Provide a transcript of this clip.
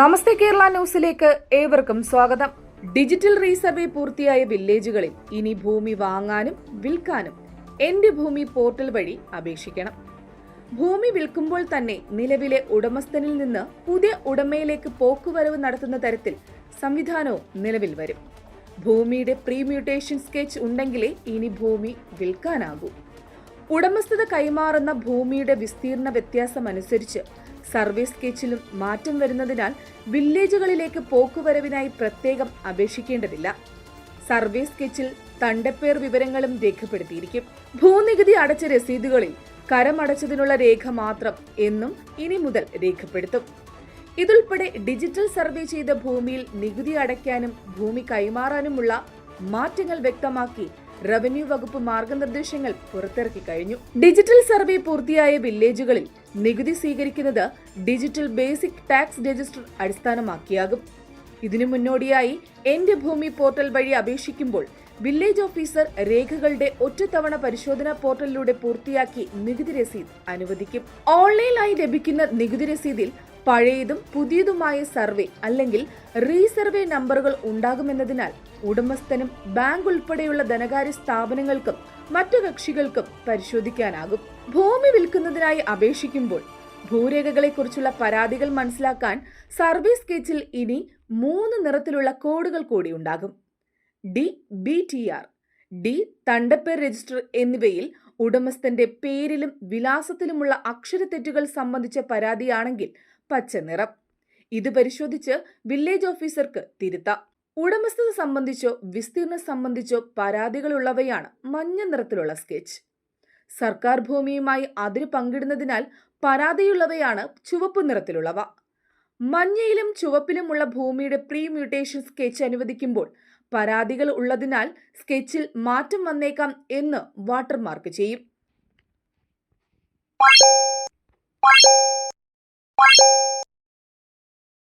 നമസ്തേ കേരള ന്യൂസിലേക്ക് ഏവർക്കും സ്വാഗതം. ഡിജിറ്റൽ റീസർവേ പൂർത്തിയായ വില്ലേജുകളിൽ ഇനി ഭൂമി വാങ്ങാനും വിൽക്കാനും എന്റെ ഭൂമി പോർട്ടൽ വഴി അപേക്ഷിക്കണം. ഭൂമി വിൽക്കുമ്പോൾ തന്നെ നിലവിലെ ഉടമസ്ഥനിൽ നിന്ന് പുതിയ ഉടമയിലേക്ക് പോക്കുവരവ് നടത്തുന്ന തരത്തിൽ സംവിധാനവും നിലവിൽ വരും. ഭൂമിയുടെ പ്രീമ്യൂട്ടേഷൻ സ്കെച്ച് ഉണ്ടെങ്കിലേ ഇനി ഭൂമി വിൽക്കാനാകൂ. ഉടമസ്ഥത കൈമാറുന്ന ഭൂമിയുടെ വിസ്തീർണ വ്യത്യാസമനുസരിച്ച് സർവേ സ്കെച്ചിലും മാറ്റം വരുന്നതിനാൽ വില്ലേജുകളിലേക്ക് പോക്കുവരവിനായി പ്രത്യേകം അപേക്ഷിക്കേണ്ടതില്ല. സർവീസ് സ്കെച്ചിൽ തണ്ടപ്പേർ വിവരങ്ങളും രേഖപ്പെടുത്തിയിരിക്കും. ഭൂനികുതി അടച്ച രസീതുകളിൽ കരമടച്ചതിനുള്ള രേഖ മാത്രം എന്നും ഇനി മുതൽ രേഖപ്പെടുത്തും. ഇതുൾപ്പെടെ ഡിജിറ്റൽ സർവേ ചെയ്ത ഭൂമിയിൽ നികുതി അടയ്ക്കാനും ഭൂമി കൈമാറാനുമുള്ള മാറ്റങ്ങൾ വ്യക്തമാക്കി റവന്യൂ വകുപ്പ് മാർഗനിർദ്ദേശങ്ങൾ പുറത്തിറക്കി കഴിഞ്ഞു. ഡിജിറ്റൽ സർവേ പൂർത്തിയായ വില്ലേജുകളിൽ നികുതി സ്വീകരിക്കുന്നത് ഡിജിറ്റൽ ബേസിക് ടാക്സ് രജിസ്റ്റർ അടിസ്ഥാനമാക്കിയാകും. ഇതിനു മുന്നോടിയായി എന്റെ ഭൂമി പോർട്ടൽ വഴി അപേക്ഷിക്കുമ്പോൾ വില്ലേജ് ഓഫീസർ രേഖകളുടെ ഒറ്റത്തവണ പരിശോധനാ പോർട്ടലിലൂടെ പൂർത്തിയാക്കി നികുതി രസീത് അനുവദിക്കും. ഓൺലൈനായി ലഭിക്കുന്ന നികുതി രസീതിൽ പഴയതും പുതിയതുമായ സർവേ അല്ലെങ്കിൽ റീസർവേ നമ്പറുകൾ ഉണ്ടാകുമെന്നതിനാൽ ഉടമസ്ഥനും ബാങ്ക് ഉൾപ്പെടെയുള്ള ധനകാര്യ സ്ഥാപനങ്ങൾക്കും മറ്റു കക്ഷികൾക്കും പരിശോധിക്കാനാകും. ഭൂമി വിൽക്കുന്നതിനായി അപേക്ഷിക്കുമ്പോൾ ഭൂരേഖകളെക്കുറിച്ചുള്ള പരാതികൾ മനസ്സിലാക്കാൻ സർവേ സ്കെച്ചിൽ ഇനി മൂന്ന് നിറത്തിലുള്ള കോഡുകൾ കൂടി ഉണ്ടാകും. D B T R. D തണ്ടപ്പേർ register എന്നിവയിൽ ഉടമസ്ഥന്റെ പേരിലും വിലാസത്തിലുമുള്ള അക്ഷരത്തെറ്റുകൾ സംബന്ധിച്ച പരാതിയാണെങ്കിൽ പച്ച നിറം ഇത് പരിശോധിച്ച് വില്ലേജ് ഓഫീസർക്ക് തിരുത്താം. ഉടമസ്ഥത സംബന്ധിച്ചോ വിസ്തീർണം സംബന്ധിച്ചോ പരാതികളുള്ളവയാണ് മഞ്ഞ നിറത്തിലുള്ള സ്കെച്ച് സർക്കാർ ഭൂമിയുമായി അതിര് പങ്കിടുന്നതിനാൽ പരാതിയുള്ളവയാണ് ചുവപ്പ് നിറത്തിലുള്ളവ. മഞ്ഞയിലും ചുവപ്പിലുമുള്ള ഭൂമിയുടെ പ്രീ മ്യൂട്ടേഷൻ സ്കെച്ച് അനുവദിക്കുമ്പോൾ പരാതികൾ ഉള്ളതിനാൽ സ്കെച്ചിൽ മാറ്റം വന്നേക്കാം എന്ന് വാട്ടർമാർക്ക് ചെയ്യും.